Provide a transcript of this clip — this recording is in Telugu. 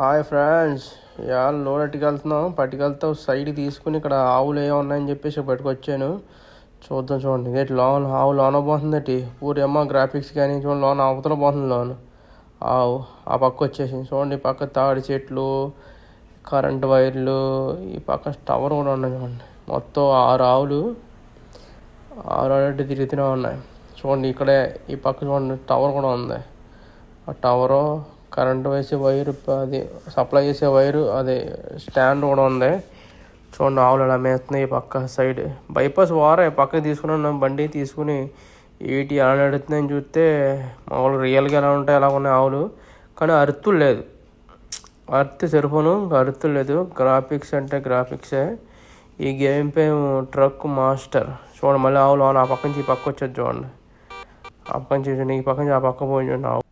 Hi friends. ఇవాళ లోడ్ అట్టుకెళ్తున్నాం పట్టుకెళ్తా సైడ్ తీసుకుని ఇక్కడ ఆవులు ఏమో ఉన్నాయని చెప్పేసి పట్టుకొచ్చాను. చూద్దాం చూడండి. ఇదేంటి లోన్? ఆవు లోన పోతుందటి ఊరి అమ్మ గ్రాఫిక్స్ కానీ చూడండి లోన్ అవతల పోతుంది లోన్. ఆవు ఆ పక్క వచ్చేసింది. చూడండి పక్క తాడి చెట్లు కరెంట్ వైర్లు ఈ పక్క టవర్ కూడా ఉన్నాయి చూడండి. మొత్తం ఆరు ఆవులు ఆరు ఆడటి తిరుగుతూనే ఉన్నాయి. చూడండి ఇక్కడే ఈ పక్క చూడండి టవర్ కూడా ఉంది. ఆ టవరు కరెంట్ వేసే వైర్ అది సప్లై చేసే వైరు అది స్టాండ్ కూడా ఉంది. చూడండి ఆవులు అలా మేస్తున్నాయి ఈ పక్క సైడ్. బైపాస్ వారే పక్కకి తీసుకున్నాను బండి తీసుకుని ఏటి ఎలా నడుతుందని చూస్తే మామూలు రియల్గా ఎలా ఉంటాయి ఎలా ఉన్నాయి ఆవులు. కానీ అరుతులు లేదు. అర్త్ సరిపోను అరుతులు లేదు. గ్రాఫిక్స్ అంటే గ్రాఫిక్సే. ఈ గేమ్ పే ట్రక్ మాస్టర్. చూడండి మళ్ళీ ఆవులు ఆవులు ఆ పక్క నుంచి ఈ పక్క వచ్చేది చూడండి. ఆ పక్క నుంచి ఈ పక్క నుంచి ఆ పక్క పోయి చూడండి ఆవు.